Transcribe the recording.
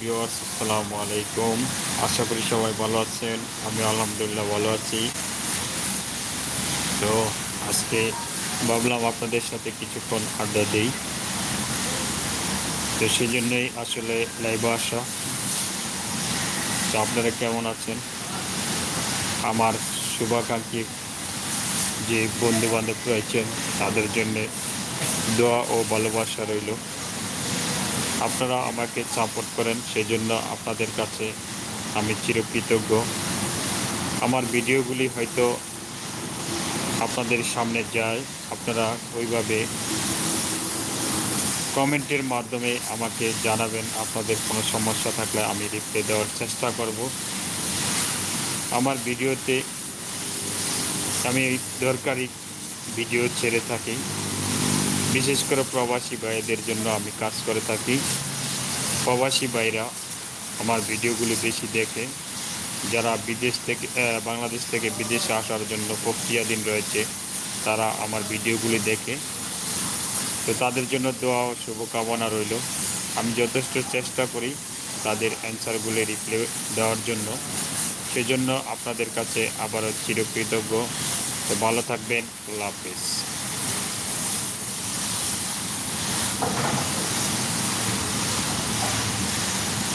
Viewers, আসসালামু আলাইকুম। আশা করি সবাই ভালো আছেন। আমি আলহামদুলিল্লাহ ভালো আছি। তো আজকে ভাবলাম আপনাদের সাথে কিছুক্ষণ আড্ডা দিই। তো সেই জন্যই আসলে লাইভে আসা। তো আপনারা কেমন আছেন? আমার শুভাকাঙ্ক্ষী যে বন্ধু বান্ধব রয়েছেন তাদের জন্যে দোয়া ও ভালোবাসা রইল। আপনারা আমাকে সাপোর্ট করেন সেই জন্য আপনাদের কাছে আমি চিরকৃতজ্ঞ। আমার ভিডিওগুলি হয়তো আপনাদের সামনে যায়, আপনারা ওইভাবে কমেন্টের মাধ্যমে আমাকে জানাবেন, আপনাদের কোনো সমস্যা থাকলে আমি রিপ্লাই দেওয়ার চেষ্টা করব। আমার ভিডিওতে আমি দরকারি ভিডিও ছেড়ে থাকি। বিশেষ করে প্রবাসী ভাইদের জন্য আমি কাজ করে থাকি। প্রবাসী ভাইরা আমার ভিডিওগুলি বেশি দেখে, যারা বিদেশ থেকে বাংলাদেশ থেকে বিদেশে আসার জন্য প্রক্রিয়াধীন রয়েছে, তারা আমার ভিডিওগুলি দেখে। তো তাদের জন্য দোয়া ও শুভকামনা রইল। আমি যথেষ্ট চেষ্টা করি তাদের অ্যান্সারগুলি রিপ্লে দেওয়ার জন্য। সেজন্য আপনাদের কাছে আবারও চিরকৃতজ্ঞ। তো ভালো থাকবেন। আল্লাহ হাফিজ। Thank you.